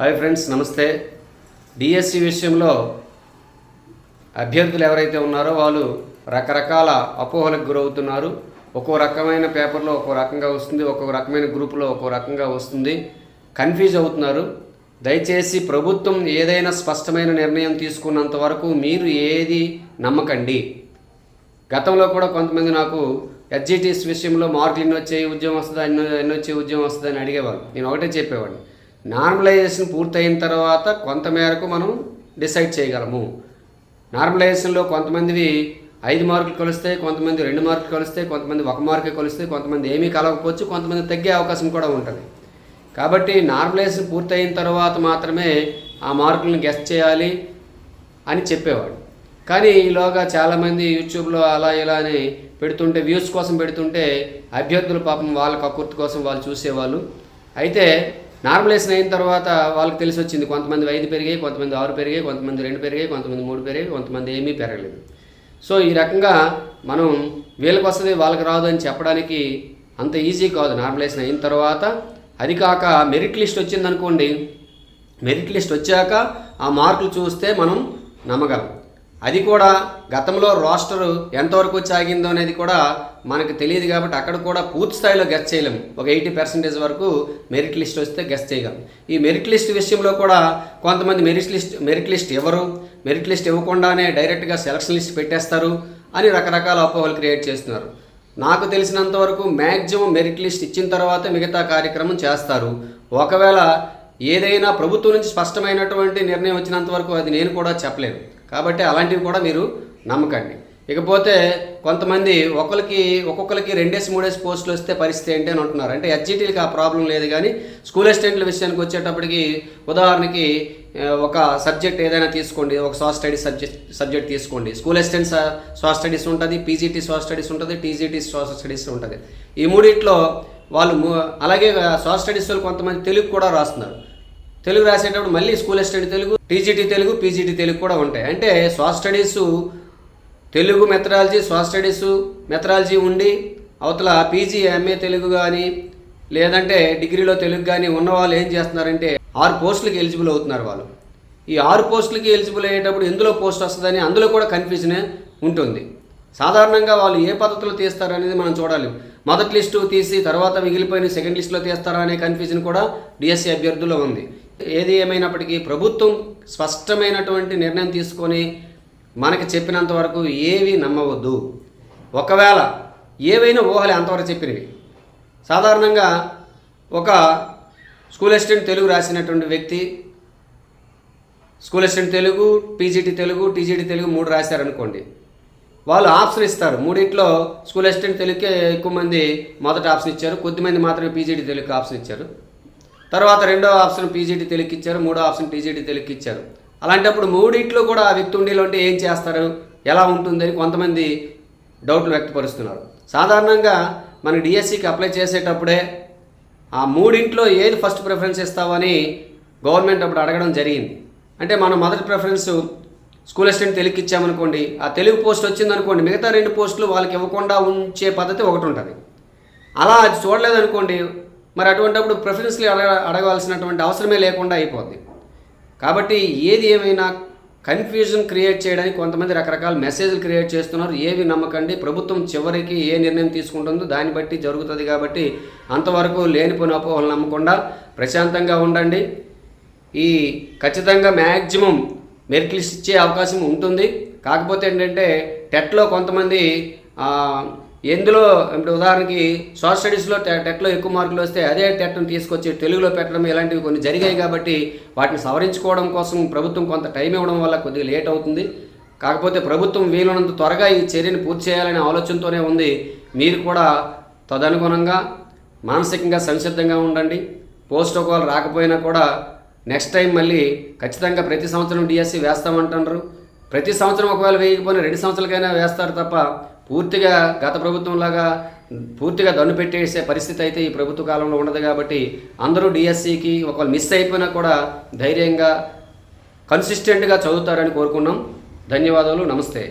Hi friends నమస్తే. DSC విషయంలో అభ్యర్థులు ఎవరైతే ఉన్నారో వాళ్ళు రకరకాల అపోహలకు గురవుతున్నారు. ఒక్కో రకమైన పేపర్లో ఒక్కో రకంగా వస్తుంది ఒక్కో రకమైన గ్రూపులో ఒక్కో రకంగా వస్తుంది. కన్ఫ్యూజ్ అవుతున్నారు. దయచేసి ప్రభుత్వం ఏదైనా స్పష్టమైన నిర్ణయం తీసుకున్నంత వరకు మీరు ఏది నమ్మకండి. గతంలో కూడా కొంతమంది నాకు ఎస్జిటిస్ విషయంలో మార్కులు ఎన్ని వచ్చాయి ఉద్యోగం వస్తుందా ఎన్ని ఎన్ని వచ్చే ఉద్యోగం వస్తుందని అడిగేవాళ్ళు. నేను ఒకటే చెప్పేవాడిని. నార్మలైజేషన్ పూర్తయిన తర్వాత కొంత మేరకు మనం డిసైడ్ చేయగలము. నార్మలైజేషన్లో కొంతమందివి ఐదు మార్కులు కొలిస్తే కొంతమంది రెండు మార్కులు కొలిస్తే కొంతమంది ఒక మార్కే కొలిస్తే కొంతమంది ఏమీ కలవకపోవచ్చు కొంతమంది తగ్గే అవకాశం కూడా ఉంటుంది. కాబట్టి నార్మలైజేషన్ పూర్తయిన తర్వాత మాత్రమే ఆ మార్కులను గెస్ట్ చేయాలి అని చెప్పేవాడు. కానీ ఈలోగా చాలామంది యూట్యూబ్లో అలా ఇలా అని పెడుతుంటే వ్యూస్ కోసం పెడుతుంటే అభ్యర్థులు పాపం వాళ్ళ కక్కుర్తి కోసం వాళ్ళు చూసేవాళ్ళు. అయితే నార్మలైజేషన్ అయిన తర్వాత వాళ్ళకి తెలిసి వచ్చింది కొంతమంది ఐదు పెరిగాయి కొంతమంది ఆరు పెరిగాయి కొంతమంది రెండు పెరిగాయి కొంతమంది మూడు పెరిగాయి కొంతమంది ఏమీ పెరగలేదు. సో ఈ రకంగా మనం వీళ్ళకి వస్తుంది వాళ్ళకి రాదు అని చెప్పడానికి అంత ఈజీ కాదు. నార్మలైజేషన్ అయిన తర్వాత అది కాక మెరిట్ లిస్ట్ వచ్చిందనుకోండి మెరిట్ లిస్ట్ వచ్చాక ఆ మార్కులు చూస్తే మనం నమ్మగలం. అది కూడా గతంలో రోస్టర్ ఎంతవరకు సాగిందో అనేది కూడా మనకు తెలియదు కాబట్టి అక్కడ కూడా పూర్తి స్థాయిలో గెస్ చేయలేము ఒక ఎయిటీ పర్సెంటేజ్ వరకు మెరిట్ లిస్ట్ వస్తే గెస్ చేయగలం. ఈ మెరిట్ లిస్ట్ విషయంలో కూడా కొంతమంది మెరిట్ లిస్ట్ మెరిట్ లిస్ట్ ఎవరు మెరిట్ లిస్ట్ ఇవ్వకుండానే డైరెక్ట్గా సెలక్షన్ లిస్ట్ పెట్టేస్తారు అని రకరకాల అపోహలు క్రియేట్ చేస్తున్నారు. నాకు తెలిసినంత వరకు మ్యాక్సిమం మెరిట్ లిస్ట్ ఇచ్చిన తర్వాత మిగతా కార్యక్రమం చేస్తారు. ఒకవేళ ఏదైనా ప్రభుత్వం నుంచి స్పష్టమైనటువంటి నిర్ణయం వచ్చినంత వరకు అది నేను కూడా చెప్పలేను. కాబట్టి అలాంటివి కూడా మీరు నమ్మకండి. ఇకపోతే కొంతమంది ఒకరికి ఒక్కొక్కరికి రెండేసి మూడేసి పోస్టులు వస్తే పరిస్థితి ఏంటి అని అంటున్నారు. అంటే హెచ్జిటీలకు ఆ ప్రాబ్లం లేదు కానీ స్కూల్ అసిస్టెంట్ల విషయానికి వచ్చేటప్పటికి ఉదాహరణకి ఒక సబ్జెక్ట్ ఏదైనా తీసుకోండి ఒక సోషల్ స్టడీస్ సబ్జెక్ట్ సబ్జెక్ట్ తీసుకోండి. స్కూల్ అసిస్టెంట్ సోషల్ స్టడీస్ ఉంటుంది పీజీటీ సోషల్ స్టడీస్ ఉంటుంది టీజీటీ సోషల్ స్టడీస్ ఉంటుంది. ఈ మూడిట్లో వాళ్ళు అలాగే సోషల్ స్టడీస్ వాళ్ళు కొంతమంది తెలుగు కూడా రాస్తున్నారు. తెలుగు రాసేటప్పుడు మళ్ళీ school assistant Telugu TGT Telugu PGT Telugu కూడా ఉంటాయి. అంటే social studies Telugu methodology social studies methodology ఉండి అవతల పీజీ ఎంఏ తెలుగు కానీ లేదంటే డిగ్రీలో తెలుగు కానీ ఉన్న వాళ్ళు ఏం చేస్తున్నారంటే ఆరు పోస్టులకి ఎలిజిబుల్ అవుతున్నారు వాళ్ళు. ఈ ఆరు పోస్టులకి ఎలిజిబుల్ అయ్యేటప్పుడు ఎందులో పోస్ట్ వస్తుందని అందులో కూడా కన్ఫ్యూజన్ ఉంటుంది. సాధారణంగా వాళ్ళు ఏ పద్ధతిలో తీస్తారు అనేది మనం చూడాలి. మొదటి లిస్టు తీసి తర్వాత మిగిలిపోయిన సెకండ్ లిస్టులో తీస్తారా అనే కన్ఫ్యూజన్ కూడా డిఎస్సి అభ్యర్థుల్లో ఉంది. ఏది ఏమైనప్పటికీ ప్రభుత్వం స్పష్టమైనటువంటి నిర్ణయం తీసుకొని మనకి చెప్పినంత వరకు ఏవి నమ్మవద్దు. ఒకవేళ ఏవైనా ఊహలే అంతవరకు చెప్పినవి. సాధారణంగా ఒక స్కూల్ అసిస్టెంట్ తెలుగు రాసినటువంటి వ్యక్తి school assistant Telugu PGT Telugu TGT Telugu మూడు రాశారనుకోండి. వాళ్ళు ఆప్షన్ ఇస్తారు. మూడింట్లో స్కూల్ అసిస్టెంట్ తెలుగుకే ఎక్కువ మంది మొదట ఆప్షన్ ఇచ్చారు. కొద్దిమంది మాత్రమే పీజీటీ తెలుగు ఆప్షన్ ఇచ్చారు. తర్వాత రెండో ఆప్షన్ పీజీటీ తెలుగు ఇచ్చారు. మూడో ఆప్షన్ టీజీటీ తెలుగు ఇచ్చారు. అలాంటప్పుడు మూడింట్లో కూడా వ్యక్తి ఉండేలో అంటే ఏం చేస్తారు? ఎలా ఉంటుందని కొంతమంది డౌట్లు వ్యక్తపరుస్తున్నారు. సాధారణంగా మనకి డిఎస్సికి అప్లై చేసేటప్పుడే ఆ మూడింట్లో ఏది ఫస్ట్ ప్రిఫరెన్స్ ఇస్తావని గవర్నమెంట్ అప్పుడు అడగడం జరిగింది. అంటే మనం మొదటి ప్రిఫరెన్స్ స్కూల్ అసిస్టెంట్ తెలుగు ఇచ్చామనుకోండి ఆ తెలుగు పోస్ట్ వచ్చిందనుకోండి మిగతా రెండు పోస్టులు వాళ్ళకి ఇవ్వకుండా ఉంచే పద్ధతి ఒకటి ఉంటుంది. అలా అది చూడలేదనుకోండి మరి అటువంటిప్పుడు ప్రిఫరెన్స్లు అడగ అడగవలసినటువంటి అవసరమే లేకుండా అయిపోద్ది. కాబట్టి ఏది ఏమైనా కన్ఫ్యూజన్ క్రియేట్ చేయడానికి కొంతమంది రకరకాల మెసేజ్లు క్రియేట్ చేస్తున్నారు. ఏవి నమ్మకండి ప్రభుత్వం చివరికి ఏ నిర్ణయం తీసుకుంటుందో దాన్ని బట్టి జరుగుతుంది కాబట్టి అంతవరకు లేనిపోయిన అపోహలు నమ్మకుండా ప్రశాంతంగా ఉండండి. ఈ ఖచ్చితంగా మ్యాక్సిమం మెరిట్ లిస్ట్ ఇచ్చే అవకాశం ఉంటుంది. కాకపోతే ఏంటంటే టెట్లో కొంతమంది ఎందులో ఇప్పుడు ఉదాహరణకి సోషల్ స్టడీస్లో టె- టెట్లో ఎక్కువ మార్కులు వస్తే అదే టెట్ను తీసుకొచ్చి తెలుగులో పెట్టడం ఇలాంటివి కొన్ని జరిగాయి కాబట్టి వాటిని సవరించుకోవడం కోసం ప్రభుత్వం కొంత టైం ఇవ్వడం వల్ల కొద్దిగా లేట్ అవుతుంది. కాకపోతే ప్రభుత్వం వీలున్నంత త్వరగా ఈ చర్యను పూర్తి చేయాలనే ఆలోచనతోనే ఉంది. మీరు కూడా తదనుగుణంగా మానసికంగా సంసిద్ధంగా ఉండండి. పోస్ట్ ఒకవేళ రాకపోయినా కూడా నెక్స్ట్ టైం మళ్ళీ ఖచ్చితంగా ప్రతి సంవత్సరం డిఎస్సి వేస్తామంటున్నారు ప్రతి సంవత్సరం ఒకవేళ వేయకపోయినా రెండు సంవత్సరాలకైనా వేస్తారు తప్ప పూర్తిగా గత ప్రభుత్వంలాగా పూర్తిగా దన్ను పెట్టేసే పరిస్థితి అయితే ఈ ప్రభుత్వ కాలంలో ఉండదు కాబట్టి అందరూ డిఎస్సికి ఒకవేళ మిస్ అయిపోయినా కూడా ధైర్యంగా కన్సిస్టెంట్గా చదువుతారని కోరుకున్నాం. ధన్యవాదాలు. నమస్తే.